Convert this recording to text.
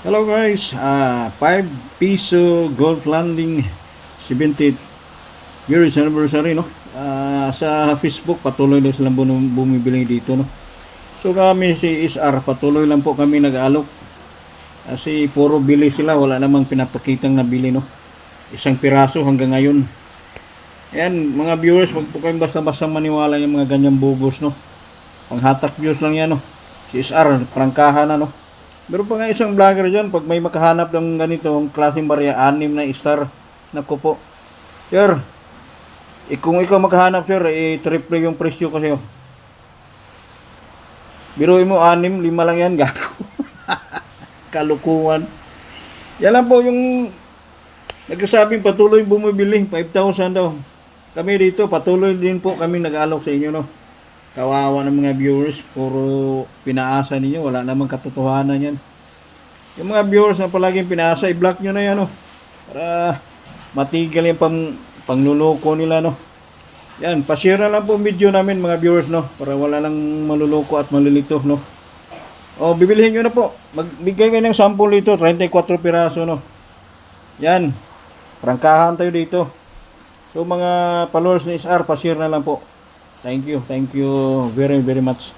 Hello guys, ah 5 piso gold landing 70th years anniversary no. Ah, sa Facebook patuloy na silang bum- bumibili dito no. So kami si SR patuloy lang po kami nag-alok. Kasi puro bili sila, wala namang pinapakitang nabili no. Isang piraso hanggang ngayon. Yan, mga viewers, wag po kayong basta-basta maniwala yung mga ganyang bugos no. Panghatak views lang yan no. Si SR, prangkahan na no. Meron pa nga isang vlogger dyan, pag may makahanap ng ganitong klaseng barya, anim na star, naku po. Sir, eh, kung ikaw makahanap sir, eh, triple yung presyo kasi. Oh. Biruin mo, anim, lima lang yan, gago. Kalukuhan. Yan lang po yung nagsasabing patuloy bumibili, 5,000 daw. Kami dito, patuloy din po kami nag-alok sa inyo, no. Kawawa ng mga viewers, puro pinaasa ninyo, wala namang katotohanan yan. Yung mga viewers na palaging pinaasa, i-block nyo na yan, no. Para matigil yung pang, pangluloko nila, no. Yan, pa-share na lang po video namin, mga viewers, no. Para wala lang maluloko at malilito, no. O, bibilihin nyo na po. Magbigay kayo ng sample dito, 34 piraso, no. Yan. Prangkahan tayo dito. So, mga followers ni SR, pa-share na lang po. Thank you. Thank you very, very much.